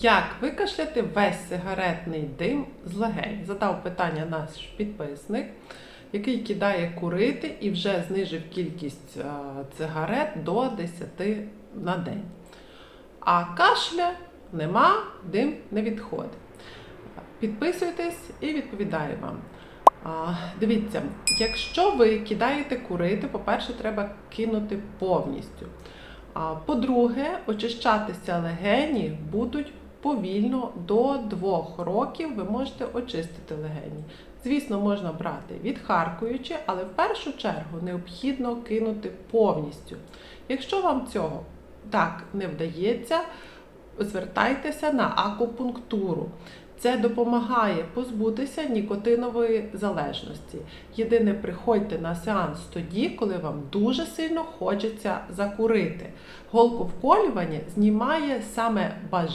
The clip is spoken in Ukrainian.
Як викашляти весь сигаретний дим з легень? Задав питання наш підписник, який кидає курити і вже знижив кількість е, цигарет до 10 на день. А кашля нема, дим не відходить. Підписуйтесь і відповідаю вам. А, Дивіться, якщо ви кидаєте курити, по-перше, треба кинути повністю. А, По-друге, очищатися легені будуть повільно до двох років ви можете очистити легені. Звісно, можна брати відхаркуючи, але в першу чергу необхідно кинути повністю. Якщо вам цього так не вдається, звертайтеся на акупунктуру. Це допомагає позбутися нікотинової залежності. Єдине, приходьте на сеанс тоді, коли вам дуже сильно хочеться закурити. Голковколювання знімає саме бажання.